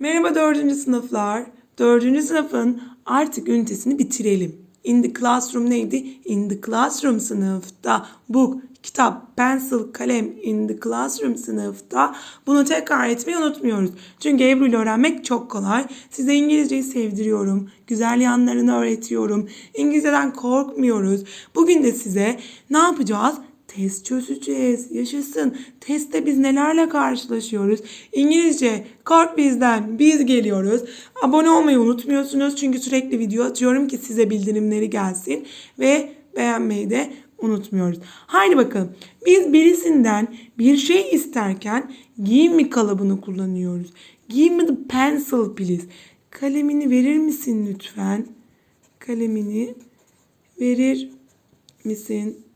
Merhaba dördüncü sınıflar. Dördüncü sınıfın artık ünitesini bitirelim. In the classroom neydi? In the classroom sınıfta. Book, kitap, pencil, kalem in the classroom sınıfta. Bunu tekrar etmeyi unutmuyoruz. Çünkü Ebru ile öğrenmek çok kolay. Size İngilizceyi sevdiriyorum. Güzel yanlarını öğretiyorum. İngilizceden korkmuyoruz. Bugün de size ne yapacağız? Test çözeceğiz. Yaşasın. Testte biz nelerle karşılaşıyoruz? İngilizce kork bizden. Biz geliyoruz. Abone olmayı unutmuyorsunuz. Çünkü sürekli video atıyorum ki size bildirimleri gelsin. Ve beğenmeyi de unutmuyoruz. Haydi bakalım. Biz birisinden bir şey isterken give me kalıbını kullanıyoruz. Give me the pencil please. Kalemini verir misin lütfen? Kalemini verir misin?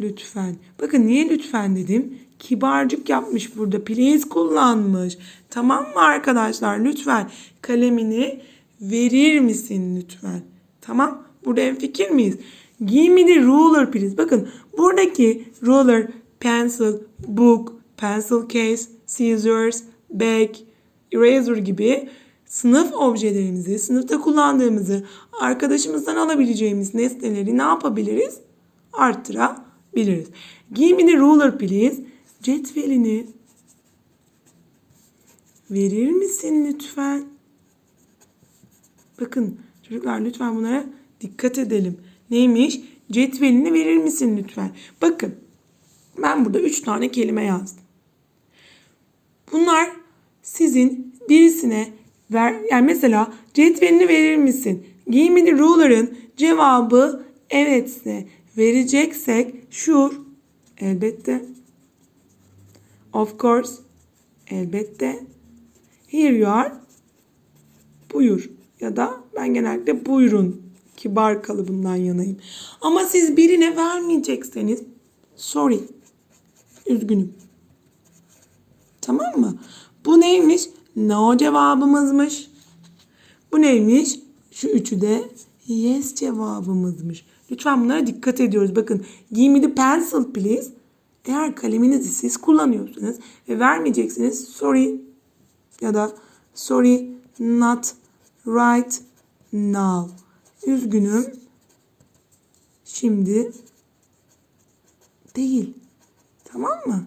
Lütfen. Bakın niye lütfen dedim? Kibarcık yapmış burada. Please kullanmış. Tamam mı arkadaşlar? Lütfen kalemini verir misin lütfen? Tamam. Burada en fikir miyiz? Give me the ruler please. Bakın buradaki ruler, pencil, book, pencil case, scissors, bag, eraser gibi sınıf objelerimizi, sınıfta kullandığımızı, arkadaşımızdan alabileceğimiz nesneleri ne yapabiliriz? Arttırabiliriz. Give me the ruler please. Cetvelini verir misin lütfen? Bakın çocuklar lütfen bunlara dikkat edelim. Neymiş? Cetvelini verir misin lütfen? Bakın ben burada üç tane kelime yazdım. Bunlar sizin birisine ver yani mesela cetvelini verir misin? The ruler'ın cevabı evetse vereceksek sure elbette of course elbette here you are buyur ya da ben genellikle buyurun kibar kalıbından yanayım. Ama siz birine vermeyecekseniz sorry üzgünüm. Tamam mı? Bu neymiş? No cevabımızmış. Bu neymiş? Şu üçü de yes cevabımızmış. Lütfen bunlara dikkat ediyoruz. Bakın give me the pencil please. Eğer kaleminizi siz kullanıyorsanız ve vermeyeceksiniz sorry ya da sorry not right now. Üzgünüm. Şimdi değil. Tamam mı?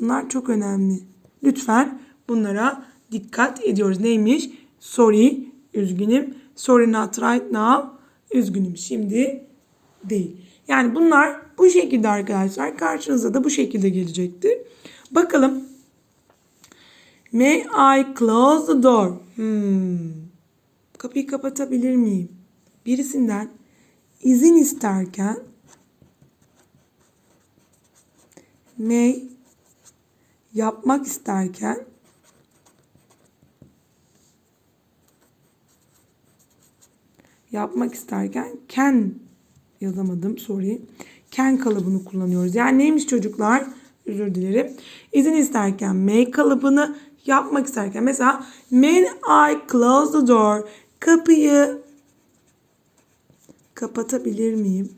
Bunlar çok önemli. Lütfen bunlara dikkat ediyoruz. Neymiş? Sorry, üzgünüm. Sorry not right now, üzgünüm. Şimdi değil. Yani bunlar bu şekilde arkadaşlar. Karşınıza da bu şekilde gelecektir. Bakalım. May I close the door? Hmm. Kapıyı kapatabilir miyim? Birisinden izin isterken may yapmak isterken yapmak isterken can yazamadım sorry. Can kalıbını kullanıyoruz. Yani neymiş çocuklar? Özür dilerim. İzin isterken may kalıbını yapmak isterken mesela may I close the door? Kapıyı kapatabilir miyim?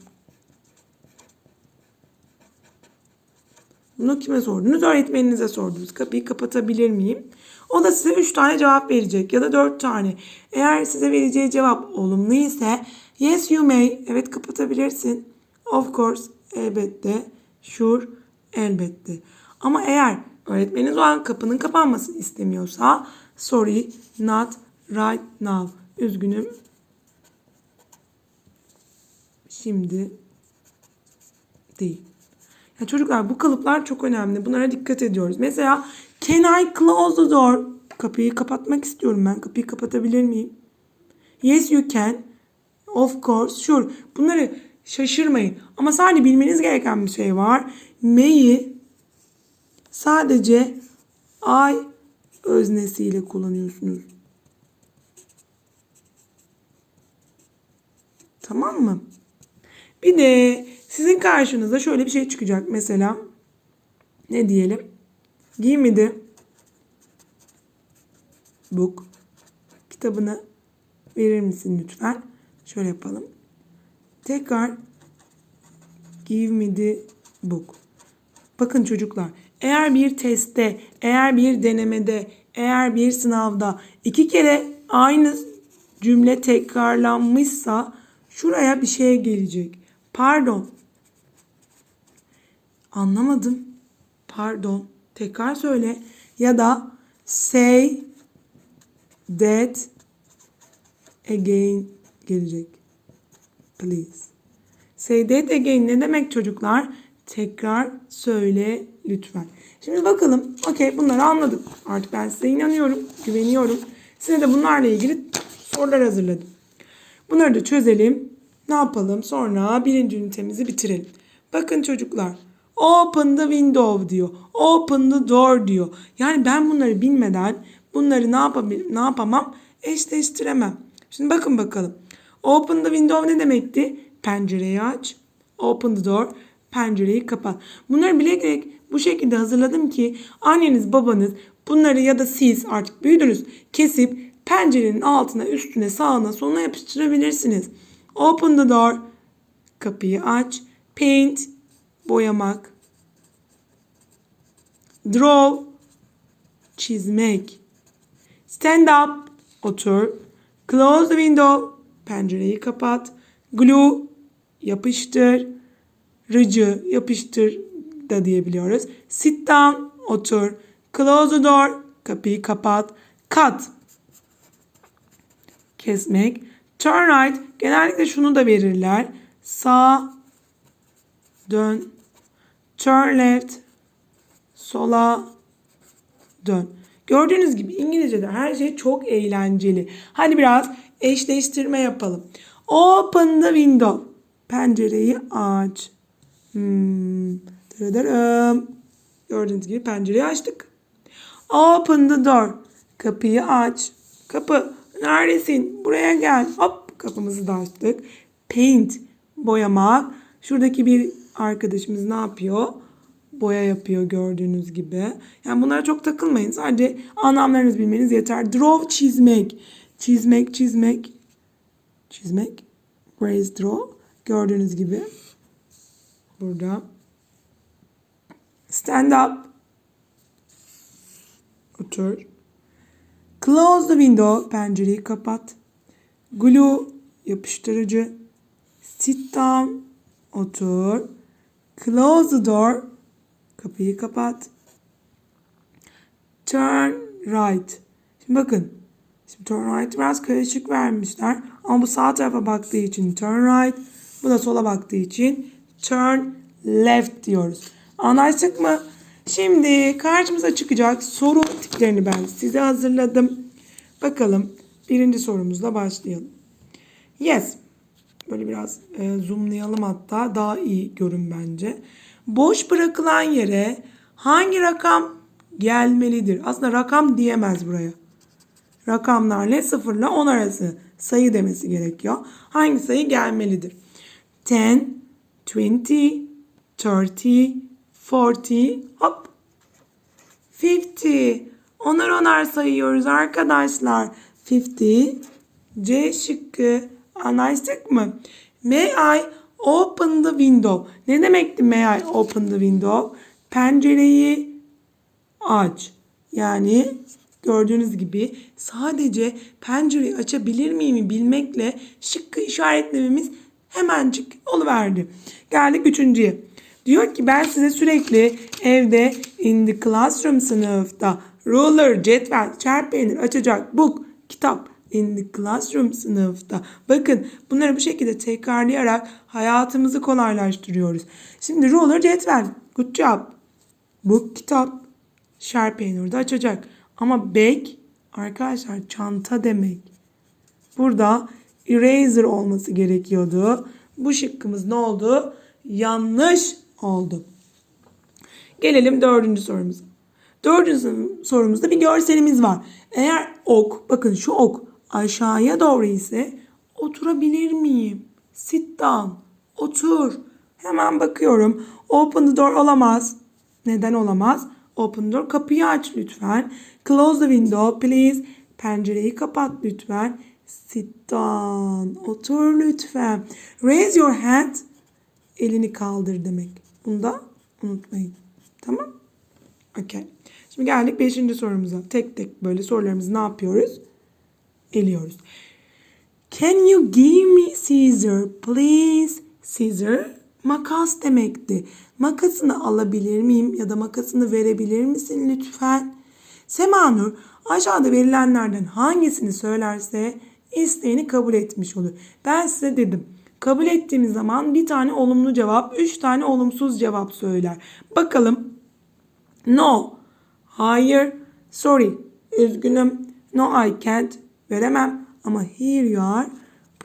Bunu kime sordunuz? Öğretmeninize sordunuz. Kapıyı kapatabilir miyim? O da size 3 tane cevap verecek ya da 4 tane. Eğer size vereceği cevap olumlu ise yes you may. Evet kapatabilirsin. Of course. Elbette. Sure. Elbette. Ama eğer öğretmeniniz o an kapının kapanmasını istemiyorsa sorry not right now. Üzgünüm. Şimdi değil. Ya çocuklar bu kalıplar çok önemli. Bunlara dikkat ediyoruz. Mesela can I close the door? Kapıyı kapatmak istiyorum ben. Kapıyı kapatabilir miyim? Yes you can. Of course. Sure. Bunları şaşırmayın. Ama sadece bilmeniz gereken bir şey var. May'i sadece I öznesiyle kullanıyorsunuz. Tamam mı? Bir de sizin karşınıza şöyle bir şey çıkacak mesela. Ne diyelim? The book. Kitabını verir misin lütfen? Şöyle yapalım. Tekrar give me the book. Bakın çocuklar eğer bir testte, eğer bir denemede eğer bir sınavda iki kere aynı cümle tekrarlanmışsa şuraya bir şey gelecek. Pardon. Anlamadım. Pardon. Tekrar söyle. Ya da say that again gelecek. Please. Say that ne demek çocuklar? Tekrar söyle lütfen. Şimdi bakalım. Okey bunları anladık. Artık ben size inanıyorum. Güveniyorum. Size de bunlarla ilgili sorular hazırladım. Bunları da çözelim. Ne yapalım? Sonra birinci ünitemizi bitirelim. Bakın çocuklar. Open the window diyor. Open the door diyor. Yani ben bunları bilmeden bunları ne, yapabil ne yapamam? Eşleştiremem. Şimdi bakın bakalım. Open the window ne demekti? Pencereyi aç. Open the door. Pencereyi kapat. Bunları bilerek bu şekilde hazırladım ki anneniz babanız bunları ya da siz artık büyüdünüz kesip pencerenin altına üstüne sağına soluna yapıştırabilirsiniz. Open the door. Kapıyı aç. Paint. Boyamak. Draw. Çizmek. Stand up. Otur. Close the window. Pencereyi kapat. Glue. Yapıştır. Rıcı. Yapıştır da diyebiliyoruz. Sit down. Otur. Close the door. Kapıyı kapat. Cut. Kesmek. Turn right. Genellikle şunu da verirler. Sağ. Dön. Turn left. Sola. Dön. Gördüğünüz gibi İngilizce'de her şey çok eğlenceli. Hadi biraz eşleştirme yapalım. Open the window. Pencereyi aç. Hmm. Gördüğünüz gibi pencereyi açtık. Open the door. Kapıyı aç. Kapı. Neredesin? Buraya gel. Hop kapımızı da açtık. Paint. Boyamak. Şuradaki bir arkadaşımız ne yapıyor? Boya yapıyor gördüğünüz gibi. Yani bunlara çok takılmayın. Sadece anlamlarınızı bilmeniz yeter. Draw çizmek. Çizmek, çizmek. Çizmek. Raise draw. Gördüğünüz gibi. Burada. Stand up. Otur. Close the window. Pencereyi kapat. Glue. Yapıştırıcı. Sit down. Otur. Close the door. Kapıyı kapat. Turn right. Şimdi bakın. Şimdi turn right biraz karışık vermişler. Ama bu sağ tarafa baktığı için turn right. Bu da sola baktığı için turn left diyoruz. Anlaştık mı? Şimdi karşımıza çıkacak soru tiplerini ben size hazırladım. Bakalım birinci sorumuzla başlayalım. Yes. Böyle biraz e, zoomlayalım hatta daha iyi görün bence. Boş bırakılan yere hangi rakam gelmelidir? Aslında rakam diyemez buraya. Rakamlarla 0 ile 10 arası sayı demesi gerekiyor. Hangi sayı gelmelidir? 10, 20, 30, 40, hop 50. Onar onar sayıyoruz arkadaşlar. 50 C şıkkı. Anlaştık mı? May I open the window? Ne demekti may I open the window? Pencereyi aç. Yani gördüğünüz gibi sadece pencereyi açabilir miyim bilmekle şıkkı işaretlememiz hemencik oluverdi. Geldik üçüncüye. Diyor ki ben size sürekli evde in the classroom sınıfta ruler, cetvel, çarpı açacak book, kitap in the classroom sınıfta. Bakın bunları bu şekilde tekrarlayarak hayatımızı kolaylaştırıyoruz. Şimdi ruler, cetvel. Good job. Book, kitap. Sharpie orada açacak. Ama bag arkadaşlar çanta demek. Burada eraser olması gerekiyordu. Bu şıkkımız ne oldu? Yanlış oldu. Gelelim dördüncü sorumuza. Dördüncü sorumuzda bir görselimiz var. Eğer ok, bakın şu ok aşağıya doğru ise oturabilir miyim? Sit down, otur. Hemen bakıyorum. Open the door olamaz. Neden olamaz? Open the door, kapıyı aç lütfen. Close the window please. Pencereyi kapat lütfen. Sit down, otur lütfen. Raise your hand, elini kaldır demek. Bunu da unutmayın. Tamam? Okay. Şimdi geldik 5. sorumuza. Tek tek böyle sorularımızı ne yapıyoruz? Eliyoruz. Can you give me scissor please? Scissor makas demekti. Makasını alabilir miyim ya da makasını verebilir misin lütfen? Semanur aşağıda verilenlerden hangisini söylerse isteğini kabul etmiş olur. Ben size dedim. Kabul ettiğimiz zaman bir tane olumlu cevap, üç tane olumsuz cevap söyler. Bakalım. No. Hayır. Sorry. Üzgünüm. No I can't. Veremem. Ama here you are.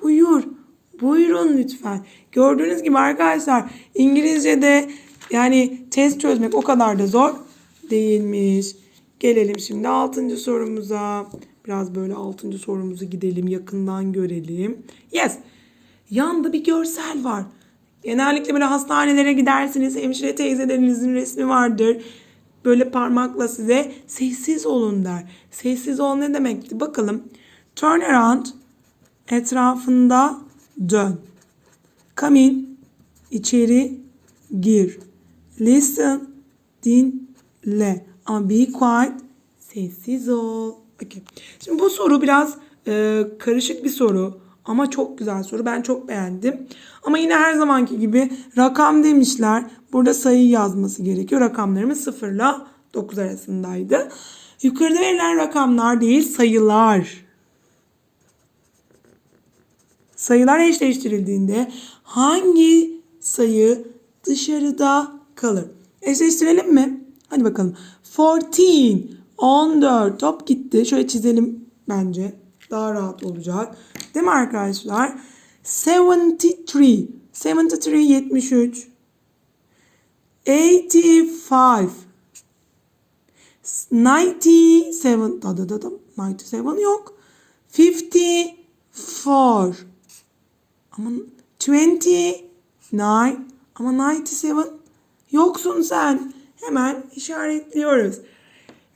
Buyur. Buyurun lütfen. Gördüğünüz gibi arkadaşlar İngilizce'de yani test çözmek o kadar da zor değilmiş. Gelelim şimdi 6. sorumuza. Biraz böyle 6. sorumuzu gidelim yakından görelim. Yes. Yanda bir görsel var. Genellikle böyle hastanelere gidersiniz. Hemşire teyzelerinizin resmi vardır. Böyle parmakla size sessiz olun der. Sessiz ol ne demekti? Bakalım. Turn around. Etrafında dön. Come in. içeri gir. Listen. Dinle. Ama be quiet. Sessiz ol. Okay. Şimdi bu soru biraz e, karışık bir soru. Ama çok güzel soru. Ben çok beğendim. Ama yine her zamanki gibi rakam demişler. Burada sayı yazması gerekiyor. Rakamlarımız 0 ile 9 arasındaydı. Yukarıda verilen rakamlar değil sayılar. Sayılar eşleştirildiğinde hangi sayı dışarıda kalır? Eşleştirelim mi? Hadi bakalım. 14, 14. Top gitti. Şöyle çizelim bence. Daha rahat olacak. Değil mi arkadaşlar? 73. 73 73. 85. 97. Da da da da. 97 yok. 54. Ama 29. Ama 97. Yoksun sen. Hemen işaretliyoruz.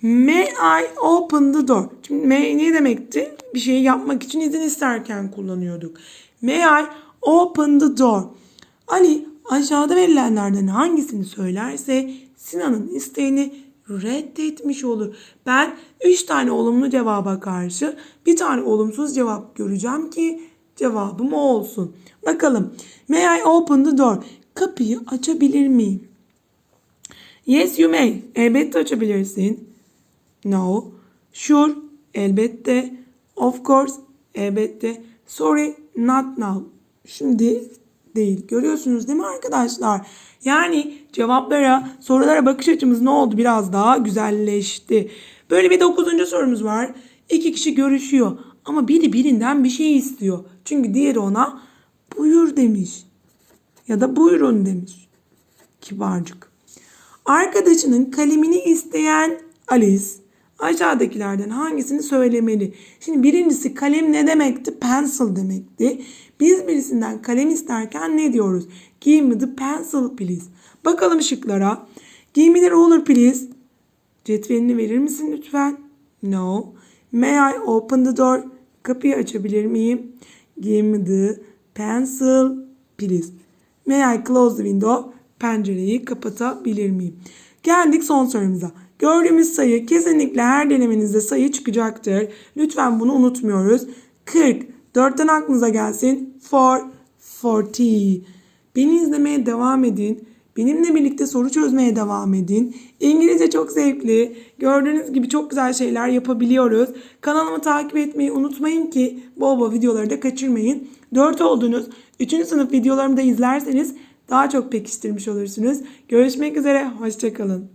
May I open the door? Şimdi may ne demekti? Bir şeyi yapmak için izin isterken kullanıyorduk. May I open the door? Ali aşağıda verilenlerden hangisini söylerse Sinan'ın isteğini reddetmiş olur. Ben 3 tane olumlu cevaba karşı bir tane olumsuz cevap göreceğim ki cevabım o olsun. Bakalım. May I open the door? Kapıyı açabilir miyim? Yes you may. Elbette açabilirsin. No. Sure. Elbette. Of course. Elbette. Sorry. Not now. Şimdi değil. Görüyorsunuz değil mi arkadaşlar? Yani cevaplara, sorulara bakış açımız ne oldu? Biraz daha güzelleşti. Böyle bir dokuzuncu sorumuz var. İki kişi görüşüyor. Ama biri birinden bir şey istiyor. Çünkü diğeri ona buyur demiş. Ya da buyurun demiş. Kibarcık. Arkadaşının kalemini isteyen Alice aşağıdakilerden hangisini söylemeli? Şimdi birincisi kalem ne demekti? Pencil demekti. Biz birisinden kalem isterken ne diyoruz? Give me the pencil please. Bakalım şıklara. Give me the ruler please. Cetvelini verir misin lütfen? No. May I open the door? Kapıyı açabilir miyim? Give the pencil please. May I close the window? Pencereyi kapatabilir miyim? Geldik son sorumuza. Gördüğümüz sayı kesinlikle her denemenizde sayı çıkacaktır. Lütfen bunu unutmuyoruz. 40. 4'ten aklınıza gelsin. 4, 40. Beni izlemeye devam edin. Benimle birlikte soru çözmeye devam edin. İngilizce çok zevkli. Gördüğünüz gibi çok güzel şeyler yapabiliyoruz. Kanalımı takip etmeyi unutmayın ki bol bol videoları da kaçırmayın. 4 oldunuz. 3. sınıf videolarımı da izlerseniz daha çok pekiştirmiş olursunuz. Görüşmek üzere. Hoşçakalın.